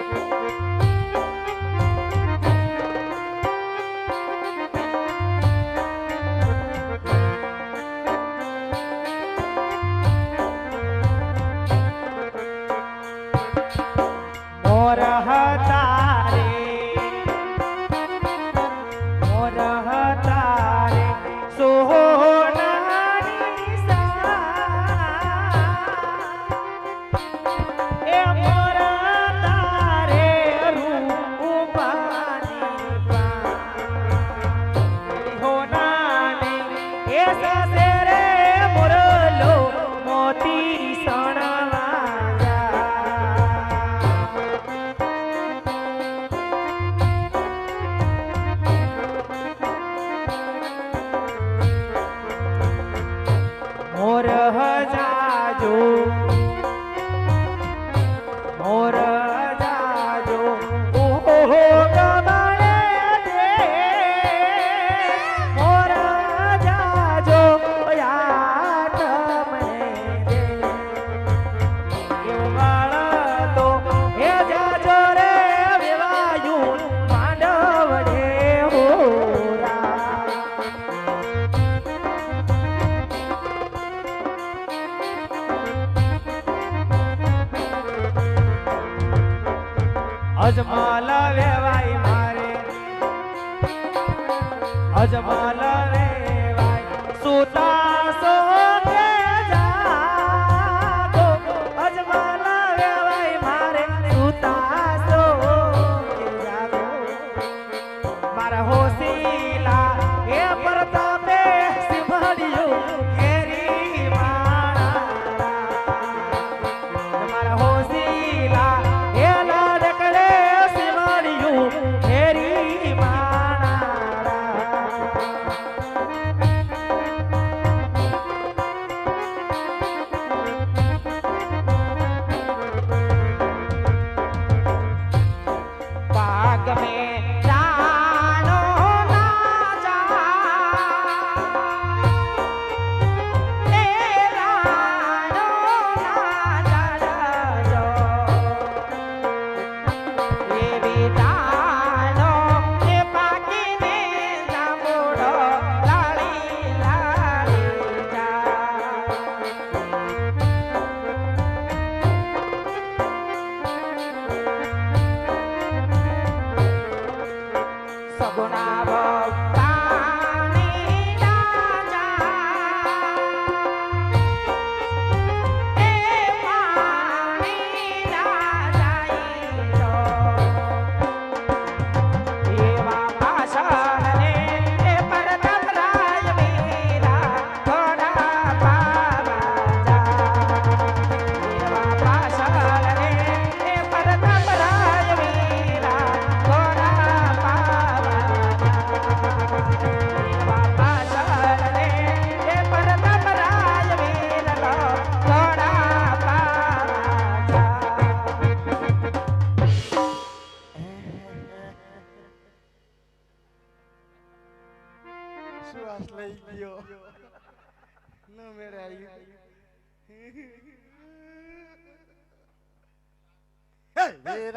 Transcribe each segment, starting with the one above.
મોર 怎么？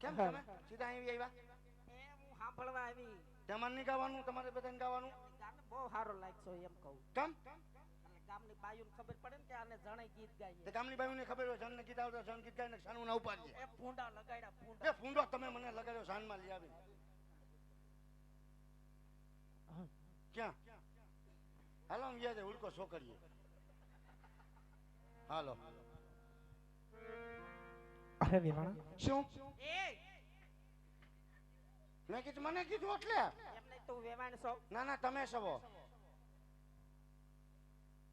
કેમ તમે? સીધા અહીં આવ્યા? એ હું સાંભળવા આવી. તમારે નહીં ગાવાનું તમારે બધાને ગાવાનું? ગાને બહુ સારો લાગશો એમ કહું. કેમ? એટલે ગામની બાયુને ખબર પડે ને કે આને જણાઈ ગીત તે ગાઈએ ગામની બાયુને ખબર હોય જનને ગીત આવતો જન ગીત ગાઈને સાનું ના ઉપાડીએ. એ ફૂંડા લગાડ્યા એ ફૂંડા ફૂંડો તમે મને લગાડ્યો સાનમાં લઈ આવી. ક્યાં? હાલો આમ યાદ ઉલકો છોકરીએ. હાલો. અરે વિવાણા શું? એ મેં કીધું મને કીધું એટલે. એમ નહીં તું વેવાણ છો. ના ના તમે સવો.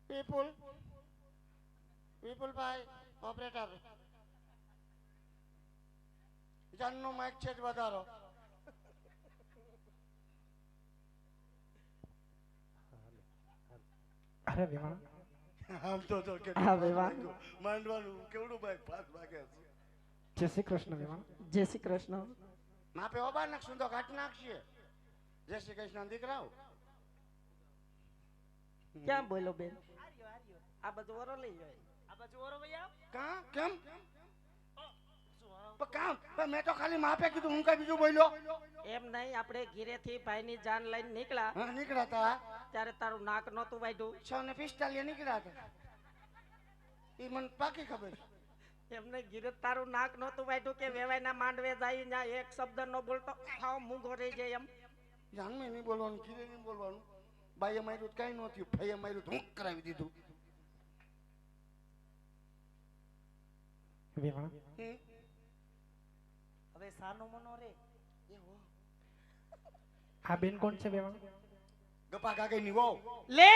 વિપુલ વિપુલભાઈ ઓપરેટર. જાનનો માઇક છે જ વધારો. અરે વિમાન આમ તો તો કે હા, વિમાન માંડવાનું કેવડું બાઈક ફાસ વાગે છે. જય શ્રી કૃષ્ણ વિમાન જય શ્રી કૃષ્ણ. માપે ઓબા નાખશું તો ઘાટ નાખશે. જય શ્રી કૃષ્ણ દીકરાઓ. ક્યાં બોલો બેન? આ બધું વરો લઈ જાય આ બધું ઓરો ભાઈ કા? કેમ? મેં તો ખાલી માપે કીધું હું કઈ બીજું બોલ્યો? એમ નહીં આપણે ઘીરેથી ભાઈની જાન લઈને નીકળ્યા. નીકળ્યા હતા ત્યારે તારું નાક નહોતું વાઢ્યું છ ને પિસ્તાલીસ નીકળ્યા હતા. એ મને પાકી ખબર છે. એમને ઘીરે તારું નાક નહોતું વાઢ્યું કે વેવાઈના માંડવે જાય ત્યાં એક શબ્દ નો બોલતો? હાવ મૂંગો રહી જાય એમ. જાનમાં નહીં બોલવાનું કીધે નહીં બોલવાનું. બાઈએ માર્યું કઈ ન થયું ભાઈએ માર્યું તો કરાવી દીધું. હવે સાનો મનો રે. આ બેન કોણ છે વેવાણ? ગપા કાકે ની લે!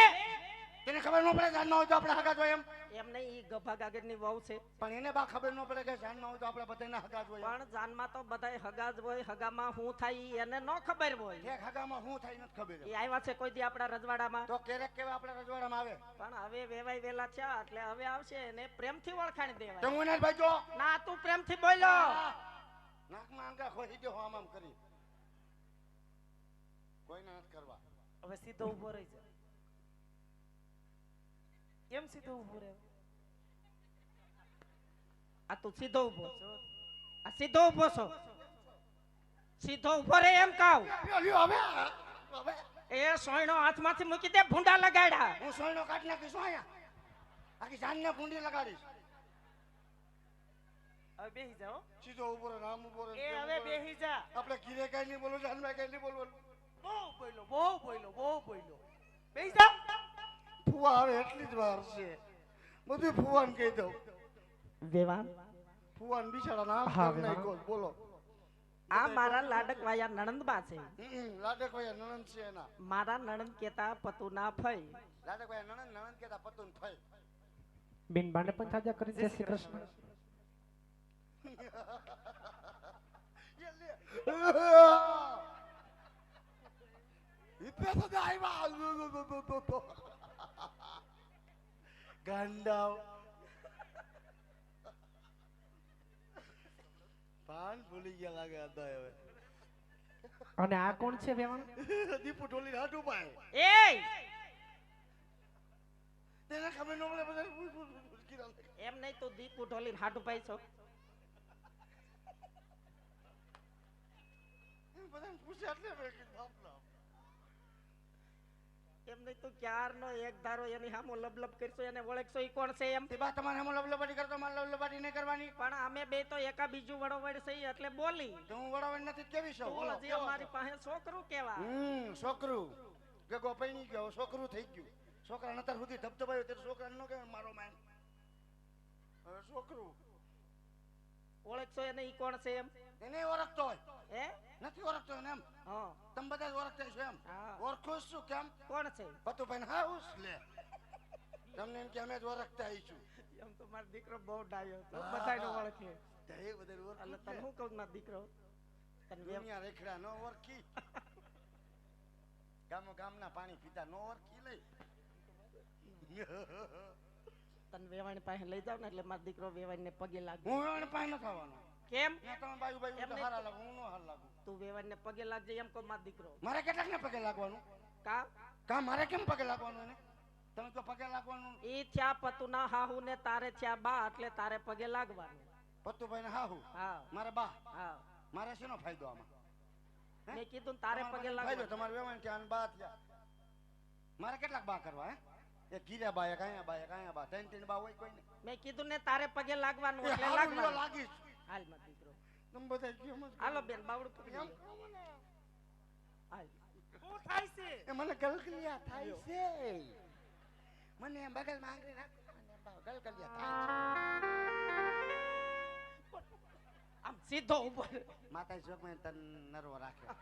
તેને ખબર ન પડે જાન ન હોય તો આપણે હગા જોઈએ એમ? એમ નહીં ઈ ગભા ગાગરની વહુ છે. પણ એને બા ખબર ન પડે કે જાન ન હોય તો આપણે બધાને હગા જોઈએ પણ જાનમાં તો બધાય હગા જ હોય હગામાં હું થાય એને ન ખબર હોય. ઠેક હગામાં હું થાય નથી ખબર એ આવ્યા છે કોઈ દી આપણા રજવાડામાં? તો ક્યારેક કેવા આપણે રજવાડામાં આવે? પણ હવે વેવાય વેલા છે એટલે હવે આવશે એને પ્રેમથી ઓળખાણ તો દેવાય હું ભાઈ જો. ના તું પ્રેમથી બોલો. નાકમાં આંગા ખોઈ દે આમ આમ કરી. કોઈને નથી કરવા. હવે સીધો ઊભો રહી જા. કેમ સીધો ઊભો રહે આ તું સીધો ઊભો છો આ સીધો ઊભો છો સીધો ઊભો રે એમ કહું એ સોયણો હાથમાંથી મૂકી દે ભૂંડા લગાડ્યા હું સોયણો કાઢી નાખીશ અહીંયા આખી જાનને ભૂંડી લગાડીશ હવે બેહી જાઓ સીધો ઊભો રહે રામ ઊભો રહે એ હવે બેસી બેહી જા આપણે ઘીરે કઈ નહીં બોલવું જાનમાં કઈ નહીં બોલવું બહુ બોલ્યો બહુ બોલ્યો બહુ બોલ્યો બેહી જા ફુવા આવે એટલી જ વાર છે. બધું ફુવાન કહી દઉં. વેવાન ફુવાન બિચારા નામ કરી. નાખ્યો બોલો. આ મારા લાડક વાયા નણંદબા છે. લાડકભાઈ નણંદ છે એના. મારા નણંદ કેતા પતુના ફઈ લાડકભાઈ નણંદ નણંદ કેતા પતુન ફઈ બેન બાને પણ થાજા કરી દે શ્રી કૃષ્ણ. ઇતને તો આવ્યા ગાંડાવ પાન ભૂલી ગયા લાગે હતા હવે અને આ કોણ છે વેવાણ દીપુ ટોલી હાટુ પાય. એ તેના ખબર ન પડે બધા. એમ નહીં તો દીપ ટોલી હાટુ પાઈ છો. બધા પૂછ્યા એટલે બાપ ના. એમ નહીં તું ક્યારનો એક ધારો એની સામો લબલબ કરશો એને ઓળખશો ઈ કોણ છે એમ? બા તમારે હમણાં લવલબાટી કરતો મારે લવલબાટી નહીં કરવાની. પણ અમે બે તો એકા બીજું વડોવડ છે એટલે બોલી. તો હું વડાવણ નથી કેવી છું હજી અમારી પાસે છોકરું કેવા? હમ છોકરું. કે ગોપાઈ ગયો છોકરું થઈ ગયું. છોકરા નતર સુધી ધબધબાયો ત્યારે છોકરા નો કે મારો માન. હવે છોકરું. ઓળખશો એને ઈ કોણ છે એમ? એને ઓળખતો હોય. હે? નથી ઓળખતો એને એમ તમે બધા ઓળખતા છો એમ. ઓળખું છું કેમ? કોણ છે? પતુભાઈ ને હાઉસ લે. તમને એમ કે અમે જ ઓળખતા આવીશું એમ તો મારો દીકરો બહુ ડાયો હતો. હા. ઓળખે. એ બધા એટલે ઓળખી તને હું કહું મારો દીકરો? દુનિયા રેખડા નો ઓળખી. ગામો ગામના પાણી પીતા નો ઓળખી લઈ. તને વેવાણી પાસે લઈ જાવ ને એટલે મારો દીકરો વેવાણીને પગે લાગે હું વેવાણી પાસે ન થવાનો. કેમ? તમે બાયુ બાજુ એમ હારા લાગુ હું નો હાર લાગુ. તું વેવાણીને પગે લાગજે એમ કહો માર દીકરો. મારે કેટલાક ને પગે લાગવાનું? કા? કા મારે કેમ પગે લાગવાનું એને? તમે તો પગે લાગવાનું ઈ થયા પતુના હાહુ ને તારે થયા બા એટલે તારે પગે લાગવાનું. પત્તુભાઈ ને હાહુ? હા. મારે બા? હા. મારે શેનો ફાયદો આમાં? હે? મેં કીધું ને તારે તમારે પગે મને ફાયદો લાગવાનું તમારે વેવાણ કે આને બા થયા? મારે કેટલાક બા કરવા હે? એ ગીર્યા બા એક અહીંયા બા એક અહીંયા બા. ત્રણ ત્રણ બા હોય કોઈ ને મેં કીધું ને તારે પગે લાગવાનું એ એટલે હારું લ્યો લાગવાનું. લાગીશ. હાલમાં દીકરો તમે બધા કેમ હાલો બેન બાવડું પકડી એમ? લે. હાલ શું થાય છે એ મને ગલગલિયા થાય છે મને એમ બગલમાં આંગળી નાખ મને ગલગલિયા થાય આમ સીધો ઉપર. છે માતા જોક મેં તન નરવો રાખ્યો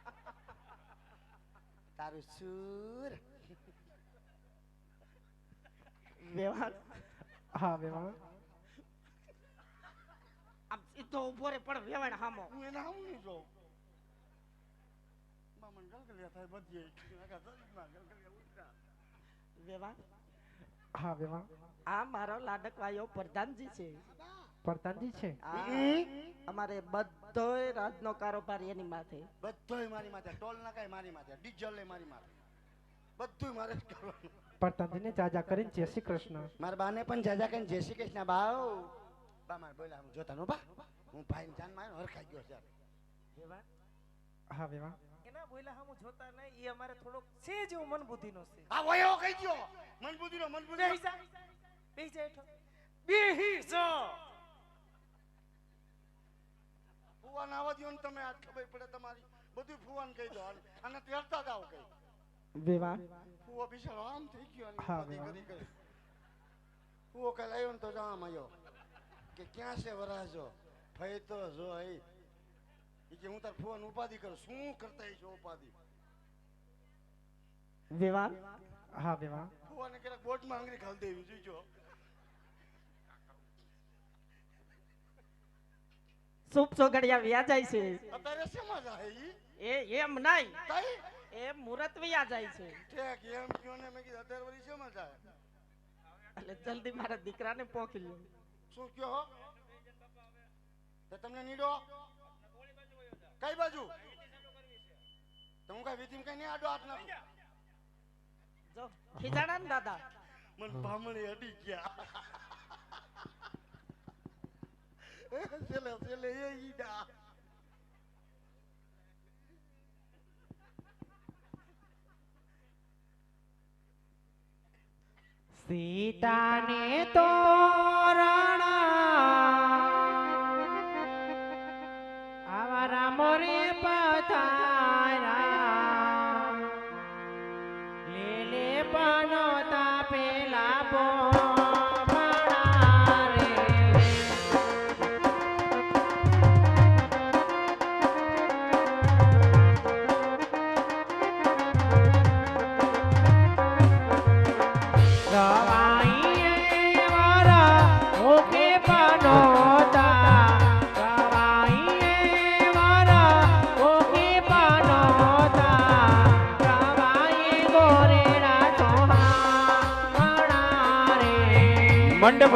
તારું સુર વ્યવહાર હા વેવાણ સીધો રે પણ વેવાણ હામો. હું એને આવું નહીં જોઉં. બા ગલગલિયા થાય બધી આગા શરીરમાં ગલગલિયા ઉતરા. વેવાણ? હા વેવાણ. આ મારો લાડકવાયો પ્રધાનજી છે. પ્રધાનજી છે? અમારે બધોય રાજનો કારોબાર એની માથે. બધોય મારી માથે. ટોલ નાકાય મારી માથે. ડીઝલ મારી માથે. બધું મારે જ કરવાનું. પ્રધાનજીને જાજા કરીને જય શ્રી કૃષ્ણ. મારા બાને પણ જાજા કરીને જય શ્રી કૃષ્ણ બાવ. બા મારે હું જોતા નો બા. હું ભાઈ જાન હરખાઈ ગયો છે. હા વેવાણ એના હામું જોતા નહીં એ અમારે થોડોક છે જેવું મન બુદ્ધિનો છે આ વયો કહી ગયો મન બુદ્ધિનો મન બેહી બુદ્ધિનો જા. બેહી જા બેહી જા. ફુવાન આવવા દ્યો ને તમે આજ ખબર પડે તમારી. બધું ફુવાન કહી દો અને તેરતા જાવ કઈ વેવાણ ફુવો બિચારો આમ થઈ ગયો અને હા, કરી ફુવો કાલ આવ્યો ને તો જામ આવ્યો કે ક્યાં છે વરાજો? ફઈ તો જો એ કે હું તાર ફોન ઉપાધિ કરું. શું કરતા છો ઉપાધિ? વેવાણ હા વેવાણ ફુવાને ક્યારેક બોટમાં આંગળી ખાલી દેવી જોઈજો. સૂપ સોગડિયા વ્યા જાય છે. અત્યારે શેમાં જાય એ એમ નહીં. એ મુરત વ્યા જાય છે. ઠેક એમ કયો ને મેં કીધું અત્યારે વળી શેમાં જાય? એટલે જલ્દી મારા દીકરાને પોકી લ્યો. શું કયો તો તમને નીડો? કઈ બાજુ? તો હું કઈ વિધિમ કઈ નહીં આડો હાથ નાખું? જો ખીજાણા ને દાદા. મન ભામણી અડી ગયા. છેલ્લે છેલ્લે એ ઈડા. સીતાને તોરણ આવા રામ રે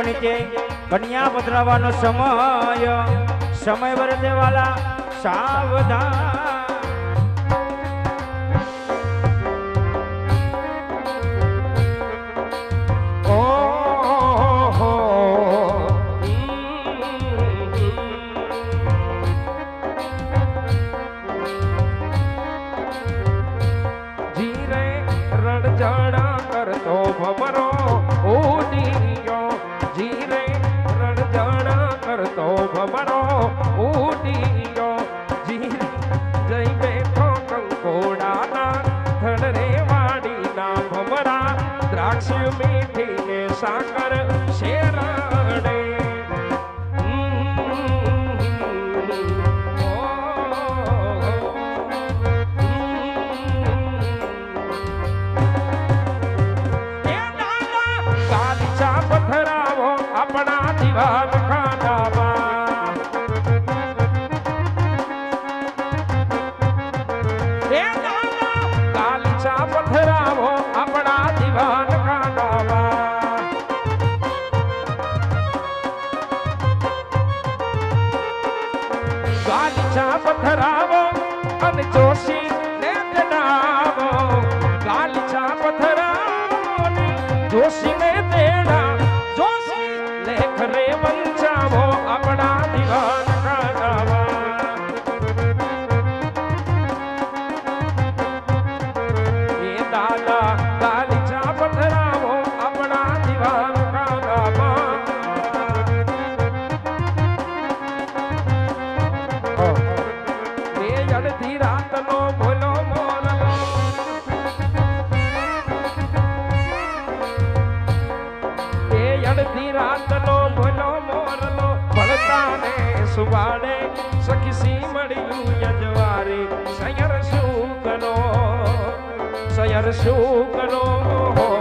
નીચે કન્યા પધરાવાનો સમય. સમય વરતે વાલા સાવધાન. ભમરો ઉડીયો જીરે જઈ બેઠો કંકોડાના ધડ રે વાડીના ભમરા સાકર જોશી ને જણાવો ગાલીચા પથરાવો જોશી ને તેડા સુવાડે સખી મળ્યું યજવારે સયર શુકનો સયર શુકનો સયર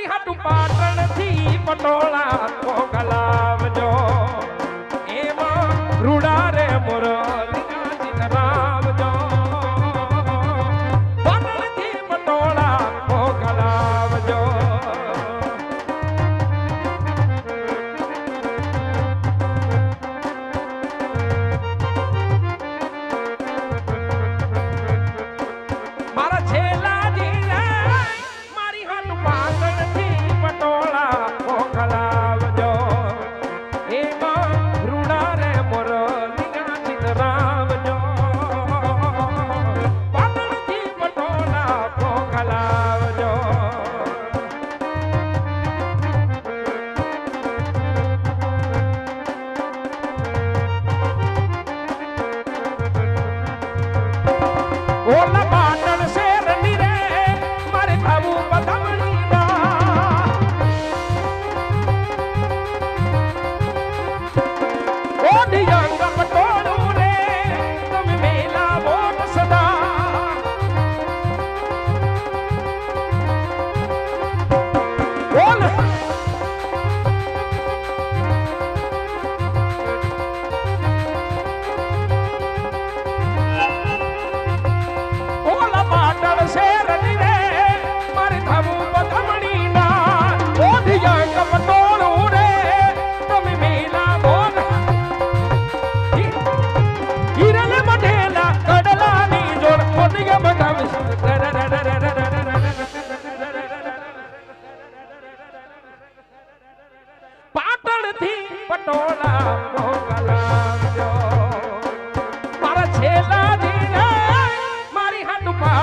મારી હાટુ પાટણથી પટોળા મોકલાવજો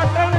હાટુ